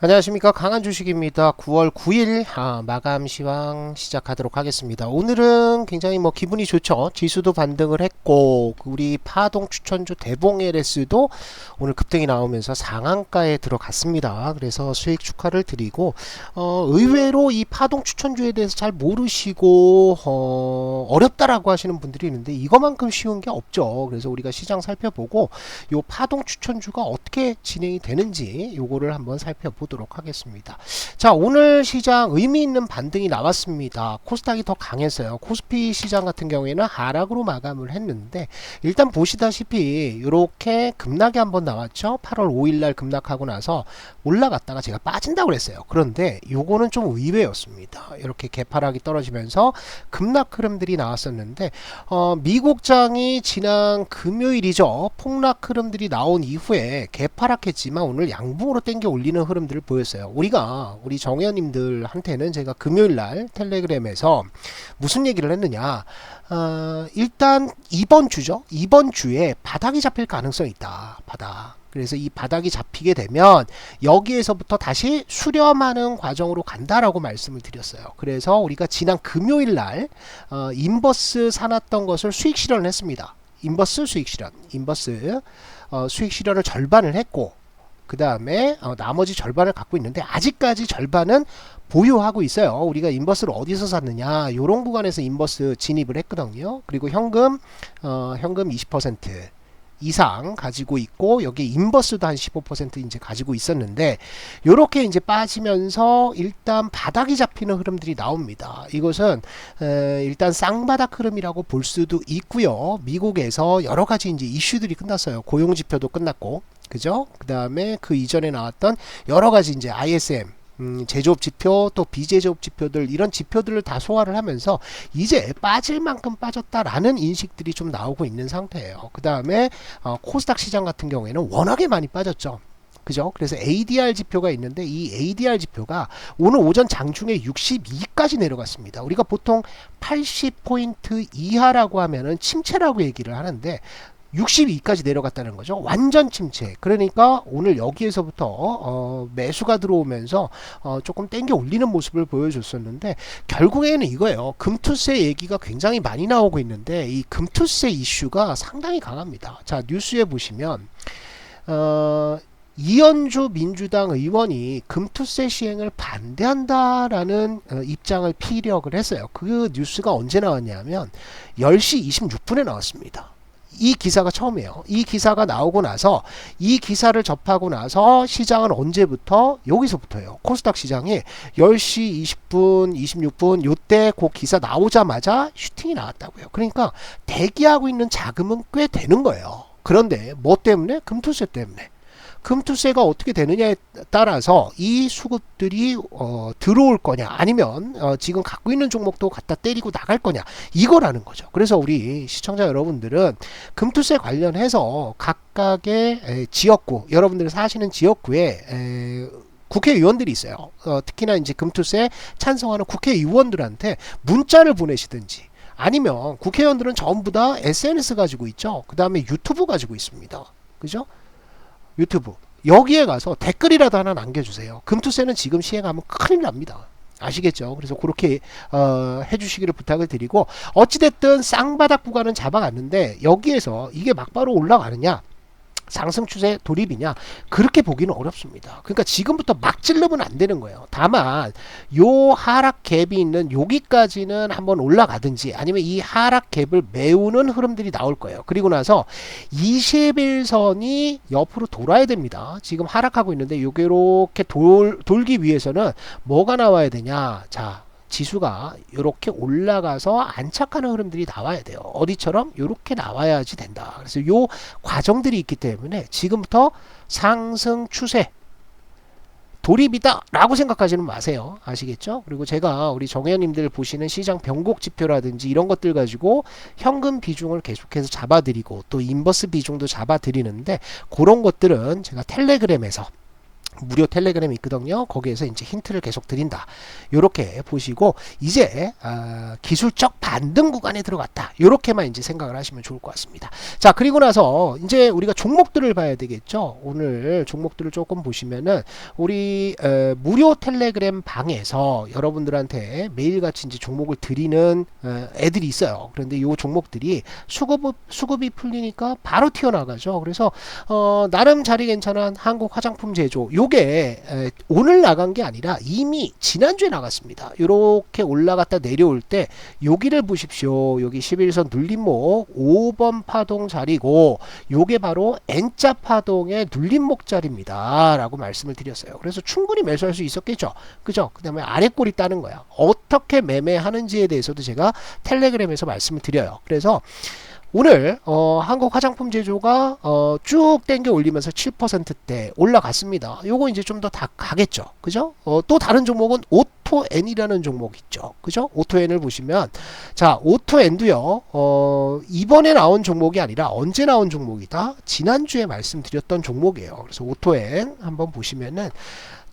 안녕하십니까 강한 주식입니다. 9월 9일 아, 마감 시황 시작하도록 하겠습니다. 오늘은 굉장히 뭐 기분이 좋죠. 지수도 반등을 했고 우리 파동 추천주 대봉 LS도 오늘 급등이 나오면서 상한가에 들어갔습니다. 그래서 수익 축하를 드리고 어, 의외로 이 파동 추천주에 대해서 잘 모르시고 어, 어렵다라고 하시는 분들이 있는데 이거만큼 쉬운 게 없죠. 그래서 우리가 시장 살펴보고 요 파동 추천주가 어떻게 진행이 되는지 요거를 한번 살펴보도록 하겠습니다. 자, 오늘 시장 의미 있는 반등이 나왔습니다. 코스닥이 더 강했어요. 코스피 시장 같은 경우에는 하락으로 마감을 했는데 일단 보시다시피 이렇게 급락이 한번 나왔죠. 8월 5일 날 급락하고 나서 올라갔다가 제가 빠진다고 그랬어요. 그런데 요거는 좀 의외였습니다. 이렇게 개파락이 떨어지면서 급락 흐름들이 나왔었는데 어, 미국장이 지난 금요일이죠. 폭락 흐름들이 나온 이후에 개파락했지만 오늘 양봉으로 땡겨 올리는 흐름들을 보였어요. 우리가 우리 정의원님들한테는 제가 금요일 날 텔레그램에서 무슨 얘기를 했느냐? 어, 일단 이번 주죠. 이번 주에 바닥이 잡힐 가능성이 있다. 바닥. 그래서 이 바닥이 잡히게 되면 여기에서부터 다시 수렴하는 과정으로 간다라고 말씀을 드렸어요. 그래서 우리가 지난 금요일 날 어, 인버스 사놨던 것을 수익 실현을 했습니다. 인버스 수익 실현, 인버스 어, 수익 실현을 절반을 했고 그 다음에 어, 나머지 절반을 갖고 있는데 아직까지 절반은 보유하고 있어요. 우리가 인버스를 어디서 샀느냐? 요런 구간에서 인버스 진입을 했거든요. 그리고 현금 어, 현금 20% 이상 가지고 있고 여기 인버스도 한 15% 이제 가지고 있었는데 요렇게 이제 빠지면서 일단 바닥이 잡히는 흐름들이 나옵니다. 이것은 에, 일단 쌍바닥 흐름이라고 볼 수도 있고요. 미국에서 여러 가지 이제 이슈들이 끝났어요. 고용 지표도 끝났고 그죠? 그 다음에 그 이전에 나왔던 여러 가지 이제 ISM 음, 제조업 지표 또 비제조업 지표들 이런 지표들을 다 소화를 하면서 이제 빠질 만큼 빠졌다라는 인식들이 좀 나오고 있는 상태예요. 그 다음에 어, 코스닥 시장 같은 경우에는 워낙에 많이 빠졌죠. 그죠? 그래서 ADR 지표가 있는데 이 ADR 지표가 오늘 오전 장중에 62까지 내려갔습니다. 우리가 보통 80포인트 이하라고 하면은 침체라고 얘기를 하는데 62까지 내려갔다는 거죠. 완전 침체. 그러니까 오늘 여기에서부터 어, 매수가 들어오면서 어, 조금 땡겨 올리는 모습을 보여줬었는데 결국에는 이거예요. 금투세 얘기가 굉장히 많이 나오고 있는데 이 금투세 이슈가 상당히 강합니다. 자 뉴스에 보시면 어, 이현주 민주당 의원이 금투세 시행을 반대한다라는 어, 입장을 피력을 했어요. 그 뉴스가 언제 나왔냐면 10시 26분에 나왔습니다. 이 기사가 처음이에요. 이 기사가 나오고 나서 이 기사를 접하고 나서 시장은 언제부터 여기서부터예요. 코스닥 시장이 10시 20분, 26분 요때 그 기사 나오자마자 슈팅이 나왔다고요. 그러니까 대기하고 있는 자금은 꽤 되는 거예요. 그런데 뭐 때문에? 금투세 때문에. 금투세가 어떻게 되느냐에 따라서 이 수급들이 어, 들어올 거냐 아니면 어, 지금 갖고 있는 종목도 갖다 때리고 나갈 거냐 이거라는 거죠. 그래서 우리 시청자 여러분들은 금투세 관련해서 각각의 에, 지역구 여러분들이 사시는 지역구에 에, 국회의원들이 있어요. 어, 특히나 이제 금투세 찬성하는 국회의원들한테 문자를 보내시든지 아니면 국회의원들은 전부 다 SNS 가지고 있죠. 그 다음에 유튜브 가지고 있습니다. 그죠? 유튜브 여기에 가서 댓글이라도 하나 남겨주세요. 금투세는 지금 시행하면 큰일 납니다. 아시겠죠? 그래서 그렇게 어, 해주시기를 부탁을 드리고 어찌됐든 쌍바닥 구간은 잡아갔는데 여기에서 이게 막바로 올라가느냐 상승 추세 돌입이냐 그렇게 보기는 어렵습니다. 그러니까 지금부터 막 찔르면 안 되는 거예요. 다만 요 하락 갭이 있는 여기까지는 한번 올라가든지 아니면 이 하락 갭을 메우는 흐름들이 나올 거예요. 그리고 나서 21선이 옆으로 돌아야 됩니다. 지금 하락하고 있는데 요게 이렇게 돌, 돌기 위해서는 뭐가 나와야 되냐? 자, 지수가 이렇게 올라가서 안착하는 흐름들이 나와야 돼요. 어디처럼 이렇게 나와야지 된다. 그래서 요 과정들이 있기 때문에 지금부터 상승 추세 돌입이다 라고 생각하지는 마세요 아시겠죠 그리고 제가 우리 정회원님들 보시는 시장 변곡 지표라든지 이런 것들 가지고 현금 비중을 계속해서 잡아 드리고 또 인버스 비중도 잡아 드리는데 그런 것들은 제가 텔레그램에서 무료 텔레그램이 있거든요. 거기에서 이제 힌트를 계속 드린다. 요렇게 보시고 이제 아, 기술적 반등 구간에 들어갔다. 요렇게만 이제 생각을 하시면 좋을 것 같습니다. 자, 그리고 나서 이제 우리가 종목들을 봐야 되겠죠. 오늘 종목들을 조금 보시면은 우리 에, 무료 텔레그램 방에서 여러분들한테 매일같이 이제 종목을 드리는 에, 애들이 있어요. 그런데 요 종목들이 수급 수급이 풀리니까 바로 튀어나가죠. 그래서 어, 나름 자리 괜찮은 한국 화장품 제조 요게 에, 오늘 나간 게 아니라 이미 지난주에 나갔습니다. 요렇게 올라갔다 내려올 때 여기를 보십시오. 여기 11선 눌림목 5번 파동 자리고 요게 바로 N자 파동의 눌림목 자리입니다. 라고 말씀을 드렸어요. 그래서 충분히 매수할 수 있었겠죠. 그죠? 그 다음에 아래 꼬리 따는 거야. 어떻게 매매하는지에 대해서도 제가 텔레그램에서 말씀을 드려요. 그래서 오늘 어, 한국 화장품 제조가 어, 쭉 땡겨 올리면서 7%대 올라갔습니다. 요거 이제 좀 더 다 가겠죠. 그죠? 어, 또 다른 종목은 오토엔이라는 종목 있죠. 그죠? 오토엔을 보시면 자, 오토엔도요. 어, 이번에 나온 종목이 아니라 언제 나온 종목이다? 지난주에 말씀드렸던 종목이에요. 그래서 오토엔 한번 보시면은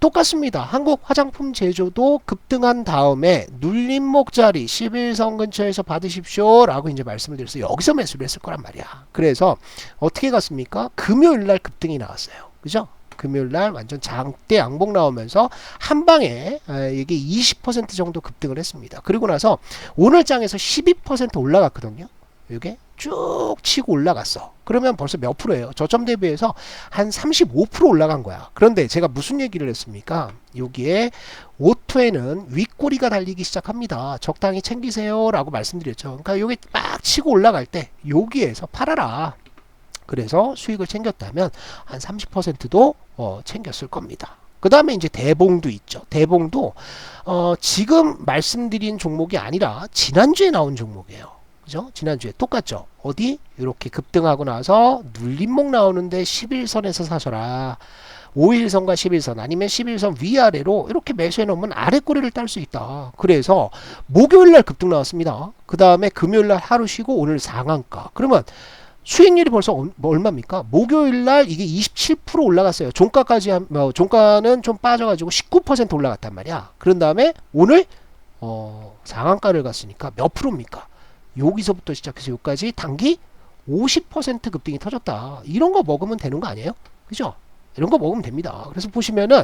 똑같습니다. 한국 화장품 제조도 급등한 다음에 눌림목 자리 11선 근처에서 받으십시오 라고 이제 말씀을 드렸어요. 여기서 매수를 했을 거란 말이야. 그래서 어떻게 갔습니까? 금요일 날 급등이 나왔어요. 그죠? 금요일 날 완전 장대 양봉 나오면서 한 방에 아, 이게 20% 정도 급등을 했습니다. 그리고 나서 오늘 장에서 12% 올라갔거든요. 이게 쭉 치고 올라갔어. 그러면 벌써 몇 프로예요? 저점 대비해서 한 35% 올라간 거야. 그런데 제가 무슨 얘기를 했습니까? 여기에 오토에는 윗꼬리가 달리기 시작합니다. 적당히 챙기세요. 라고 말씀드렸죠. 그러니까 여기 막 치고 올라갈 때 여기에서 팔아라. 그래서 수익을 챙겼다면 한 30%도 어, 챙겼을 겁니다. 그 다음에 이제 대봉도 있죠. 대봉도 어, 지금 말씀드린 종목이 아니라 지난주에 나온 종목이에요. 그죠? 지난주에 똑같죠. 어디? 이렇게 급등하고 나서 눌림목 나오는데 11선에서 사셔라. 5일선과 11선 아니면 11선 위아래로 이렇게 매수해 놓으면 아래 꼬리를 딸 수 있다. 그래서 목요일 날 급등 나왔습니다. 그 다음에 금요일 날 하루 쉬고 오늘 상한가. 그러면 수익률이 벌써 얼- 뭐 얼마입니까? 목요일 날 이게 27% 올라갔어요. 종가까지 한, 어, 종가는 좀 빠져가지고 19% 올라갔단 말이야. 그런 다음에 오늘 어, 상한가를 갔으니까 몇 프로입니까? 여기서부터 시작해서 여기까지 단기 50% 급등이 터졌다. 이런 거 먹으면 되는 거 아니에요? 그죠? 이런 거 먹으면 됩니다. 그래서 보시면은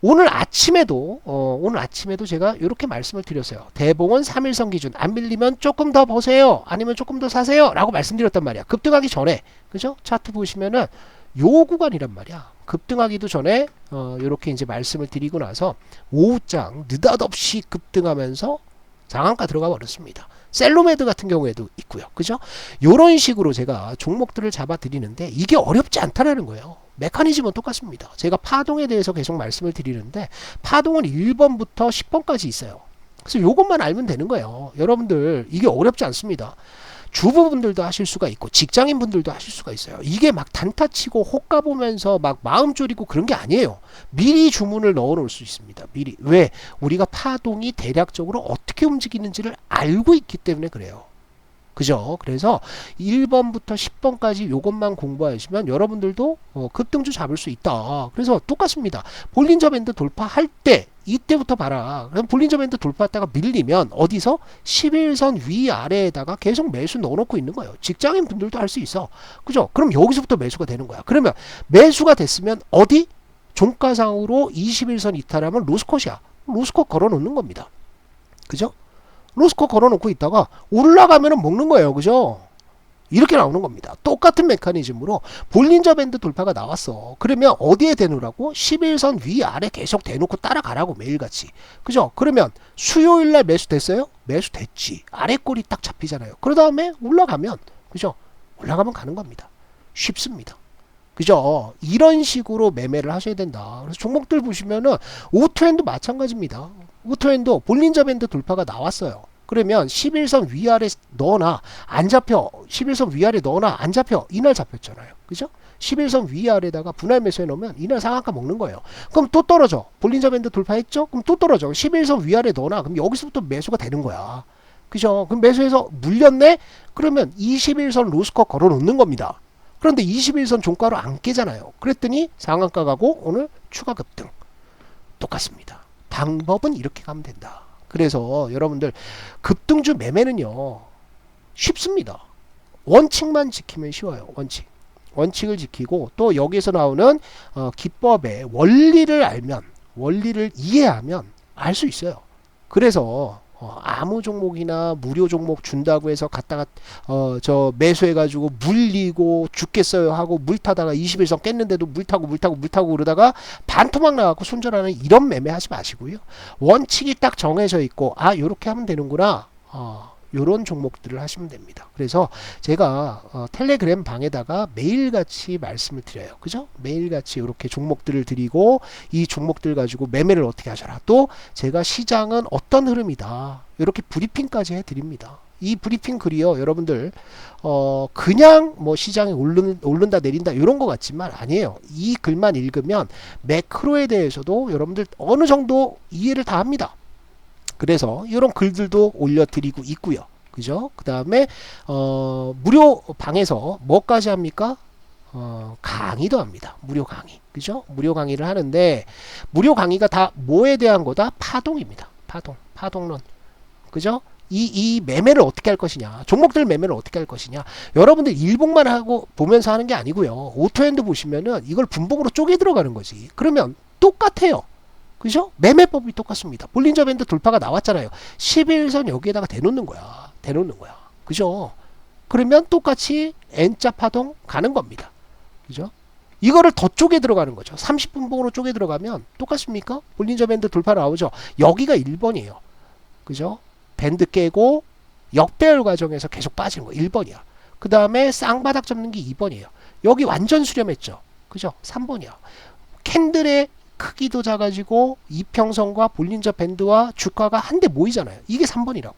오늘 아침에도 어, 오늘 아침에도 제가 이렇게 말씀을 드렸어요. 대봉은 3일선 기준 안 밀리면 조금 더 보세요. 아니면 조금 더 사세요. 라고 말씀드렸단 말이야. 급등하기 전에. 그죠? 차트 보시면은 요 구간이란 말이야. 급등하기도 전에 어, 이렇게 이제 말씀을 드리고 나서 오후장 느닷없이 급등하면서 장한가 들어가 버렸습니다. 셀로메드 같은 경우에도 있고요. 그죠? 요런 식으로 제가 종목들을 잡아 드리는데 이게 어렵지 않다라는 거예요. 메커니즘은 똑같습니다. 제가 파동에 대해서 계속 말씀을 드리는데 파동은 1번부터 10번까지 있어요. 그래서 요것만 알면 되는 거예요. 여러분들 이게 어렵지 않습니다. 주부분들도 하실 수가 있고 직장인 분들도 하실 수가 있어요. 이게 막 단타 치고 호가 보면서 막 마음 졸이고 그런 게 아니에요. 미리 주문을 넣어 놓을 수 있습니다. 미리. 왜? 우리가 파동이 대략적으로 어떻게 움직이는지를 알고 있기 때문에 그래요. 그죠? 그래서 1번부터 10번까지 요것만 공부하시면 여러분들도 어, 급등주 잡을 수 있다. 그래서 똑같습니다. 볼린저 밴드 돌파할 때 이때부터 봐라. 그럼 볼린저 밴드 돌파했다가 밀리면 어디서 11선 위 아래에다가 계속 매수 넣어놓고 있는 거예요. 직장인 분들도 할 수 있어. 그죠? 그럼 여기서부터 매수가 되는 거야. 그러면 매수가 됐으면 어디? 종가상으로 21선 이탈하면 로스컷이야. 로스컷 걸어 놓는 겁니다. 그죠? 로스컷 걸어놓고 있다가 올라가면은 먹는 거예요. 그죠? 이렇게 나오는 겁니다. 똑같은 메커니즘으로 볼린저 밴드 돌파가 나왔어. 그러면 어디에 대놓으라고? 11선 위아래 계속 대놓고 따라가라고 매일같이. 그죠? 그러면 수요일 날 매수됐어요? 매수됐지. 아래 꼬리 딱 잡히잖아요. 그 다음에 올라가면, 그죠? 올라가면 가는 겁니다. 쉽습니다. 그죠? 이런 식으로 매매를 하셔야 된다. 그래서 종목들 보시면은 오토엔도 마찬가지입니다. 오토엔도 볼린저 밴드 돌파가 나왔어요. 그러면 11선 위아래 넣어놔 안 잡혀. 11선 위아래 넣어놔 안 잡혀. 이날 잡혔잖아요. 그죠? 11선 위아래다가 분할 매수해 놓으면 이날 상한가 먹는 거예요. 그럼 또 떨어져. 볼린저 밴드 돌파했죠? 그럼 또 떨어져. 11선 위아래 넣어놔. 그럼 여기서부터 매수가 되는 거야. 그죠? 그럼 매수해서 물렸네? 그러면 21선 로스컷 걸어 놓는 겁니다. 그런데 21선 종가로 안 깨잖아요. 그랬더니 상한가 가고 오늘 추가 급등. 똑같습니다. 방법은 이렇게 가면 된다. 그래서 여러분들 급등주 매매는요. 쉽습니다. 원칙만 지키면 쉬워요. 원칙. 원칙을 지키고 또 여기서 나오는 어, 기법의 원리를 알면 원리를 이해하면 알 수 있어요. 그래서 어, 아무 종목이나 무료 종목 준다고 해서 갔다가 어, 저 매수해가지고 물리고 죽겠어요 하고 물 타다가 21선 깼는데도 물 타고 물 타고 물 타고 그러다가 반토막 나갖고 손절하는 이런 매매 하지 마시고요. 원칙이 딱 정해져 있고 아 요렇게 하면 되는구나. 어, 요런 종목들을 하시면 됩니다. 그래서 제가 어, 텔레그램 방에다가 매일같이 말씀을 드려요. 그죠? 매일같이 이렇게 종목들을 드리고 이 종목들 가지고 매매를 어떻게 하셔라. 또 제가 시장은 어떤 흐름이다. 이렇게 브리핑까지 해드립니다. 이 브리핑 글이요, 여러분들, 어, 그냥 뭐 시장이 오른, 오른다, 내린다, 이런 것 같지만 아니에요. 이 글만 읽으면 매크로에 대해서도 여러분들 어느 정도 이해를 다 합니다. 그래서 이런 글들도 올려드리고 있고요. 그죠? 그 다음에, 어, 무료 방에서 뭐까지 합니까? 어, 강의도 합니다. 무료 강의. 그죠? 무료 강의를 하는데, 무료 강의가 다 뭐에 대한 거다? 파동입니다. 파동. 파동론. 그죠? 이, 이 매매를 어떻게 할 것이냐. 종목들 매매를 어떻게 할 것이냐. 여러분들 일봉만 하고 보면서 하는 게 아니고요. 오토핸드 보시면은 이걸 분봉으로 쪼개 들어가는 거지. 그러면 똑같아요. 그죠? 매매법이 똑같습니다. 볼린저 밴드 돌파가 나왔잖아요. 11선 여기에다가 대놓는 거야. 대놓는 거야. 그죠? 그러면 똑같이 N자 파동 가는 겁니다. 그죠? 이거를 더 쪼개 들어가는 거죠. 30분봉으로 쪼개 들어가면 똑같습니까? 볼린저 밴드 돌파 나오죠. 여기가 1번이에요. 그죠? 밴드 깨고 역배열 과정에서 계속 빠지는 거 1번이야. 그 다음에 쌍바닥 잡는 게 2번이에요. 여기 완전 수렴했죠. 그죠? 3번이야. 캔들의 크기도 작아지고 이평선과 볼린저 밴드와 주가가 한데 모이잖아요. 이게 3번이라고.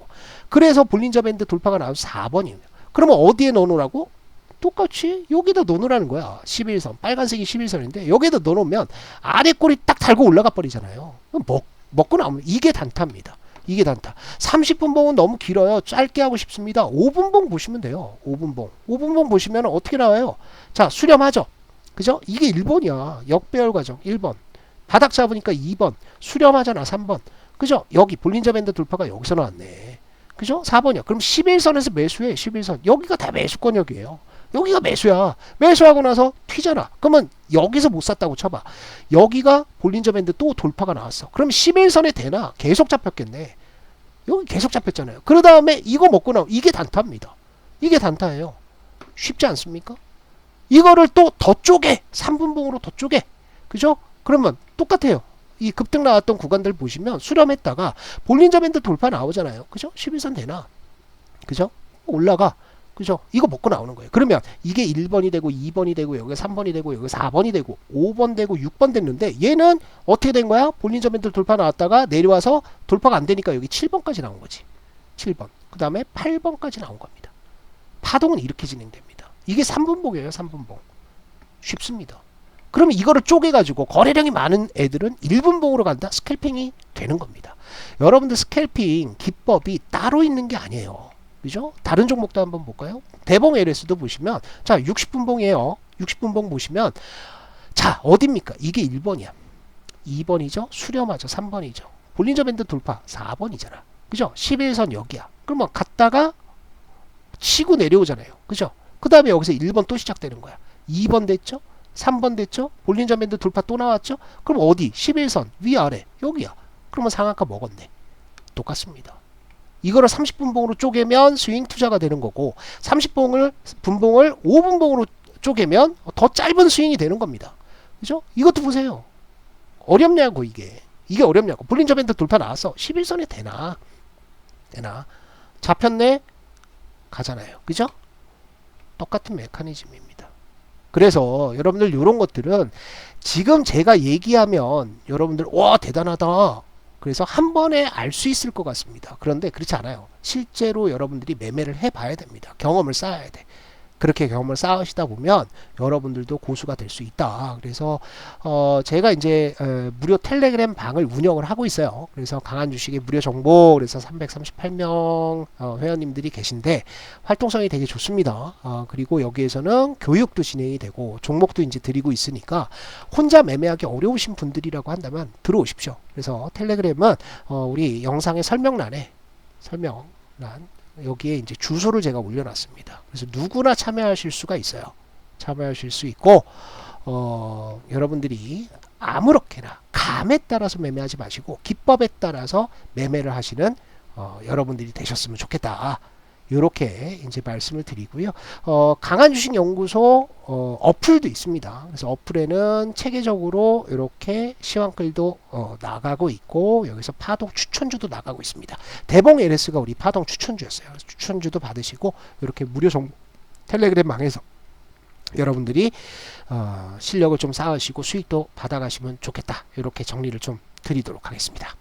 그래서 볼린저 밴드 돌파가 나와서 4번이에요. 그러면 어디에 넣어놓으라고? 똑같이 여기다 넣어놓으라는 거야. 11선. 빨간색이 11선인데 여기다 넣어놓으면 아래 꼬리 딱 달고 올라가 버리잖아요. 먹, 먹고 나오면 이게 단타입니다. 이게 단타. 30분 봉은 너무 길어요. 짧게 하고 싶습니다. 5분 봉 보시면 돼요. 5분 봉. 5분 봉 보시면 어떻게 나와요? 자, 수렴하죠. 그죠? 이게 1번이야. 역배열 과정 1번. 바닥 잡으니까 2번. 수렴하잖아. 3번. 그죠? 여기 볼린저 밴드 돌파가 여기서 나왔네. 그죠? 4번이야. 그럼 11선에서 매수해. 11선. 여기가 다 매수 권역이에요. 여기가 매수야. 매수하고 나서 튀잖아. 그러면 여기서 못 샀다고 쳐봐. 여기가 볼린저 밴드 또 돌파가 나왔어. 그럼 11선에 되나? 계속 잡혔겠네. 여기 계속 잡혔잖아요. 그 다음에 이거 먹고 나오 이게 단타입니다. 이게 단타예요. 쉽지 않습니까? 이거를 또 더 쪼개. 3분봉으로 더 쪼개. 그죠? 그러면 똑같아요. 이 급등 나왔던 구간들 보시면 수렴했다가 볼린저 밴드 돌파 나오잖아요. 그죠? 11선 되나? 그죠? 올라가. 그죠? 이거 먹고 나오는 거예요. 그러면 이게 1번이 되고 2번이 되고 여기 3번이 되고 여기 4번이 되고 5번 되고 6번 됐는데 얘는 어떻게 된 거야? 볼린저 밴드 돌파 나왔다가 내려와서 돌파가 안 되니까 여기 7번까지 나온 거지. 7번. 그 다음에 8번까지 나온 겁니다. 파동은 이렇게 진행됩니다. 이게 3분봉이에요. 3분봉. 쉽습니다. 그러면 이거를 쪼개가지고 거래량이 많은 애들은 1분봉으로 간다? 스캘핑이 되는 겁니다. 여러분들 스캘핑 기법이 따로 있는 게 아니에요. 그죠? 다른 종목도 한번 볼까요? 대봉 LS도 보시면 자 60분봉이에요. 60분봉 보시면 자 어딥니까? 이게 1번이야. 2번이죠? 수렴하죠. 3번이죠. 볼린저 밴드 돌파 4번이잖아. 그죠? 11선 여기야. 그러면 갔다가 치고 내려오잖아요. 그죠? 그 다음에 여기서 1번 또 시작되는 거야. 2번 됐죠? 3번 됐죠? 볼린저 밴드 돌파 또 나왔죠? 그럼 어디? 11선 위아래 여기야. 그러면 상한가 먹었네. 똑같습니다. 이거를 30분봉으로 쪼개면 스윙 투자가 되는 거고 30분봉을 분봉을 5분봉으로 쪼개면 더 짧은 스윙이 되는 겁니다. 그죠? 이것도 보세요. 어렵냐고 이게. 이게 어렵냐고. 볼린저 밴드 돌파 나왔어. 11선에 되나? 되나? 잡혔네? 가잖아요. 그죠? 똑같은 메커니즘입니다. 그래서 여러분들 이런 것들은 지금 제가 얘기하면 여러분들 와 대단하다. 그래서 한 번에 알 수 있을 것 같습니다. 그런데 그렇지 않아요. 실제로 여러분들이 매매를 해 봐야 됩니다. 경험을 쌓아야 돼. 그렇게 경험을 쌓으시다 보면 여러분들도 고수가 될 수 있다. 그래서 어 제가 이제 어, 무료 텔레그램 방을 운영을 하고 있어요. 그래서 강한 주식의 무료 정보 그래서 338명 어, 회원님들이 계신데 활동성이 되게 좋습니다. 어, 그리고 여기에서는 교육도 진행이 되고 종목도 이제 드리고 있으니까 혼자 매매하기 어려우신 분들이라고 한다면 들어오십시오. 그래서 텔레그램은 어, 우리 영상의 설명란에 설명란 여기에 이제 주소를 제가 올려놨습니다. 그래서 누구나 참여하실 수가 있어요. 참여하실 수 있고 어, 여러분들이 아무렇게나 감에 따라서 매매하지 마시고 기법에 따라서 매매를 하시는 어, 여러분들이 되셨으면 좋겠다. 이렇게 이제 말씀을 드리고요. 어, 강한 주식 연구소 어, 어플도 있습니다. 그래서 어플에는 체계적으로 이렇게 시황글도 어, 나가고 있고 여기서 파동 추천주도 나가고 있습니다. 대봉 LS가 우리 파동 추천주였어요. 추천주도 받으시고 이렇게 무료 정 텔레그램 망에서 여러분들이 어, 실력을 좀 쌓으시고 수익도 받아가시면 좋겠다. 이렇게 정리를 좀 드리도록 하겠습니다.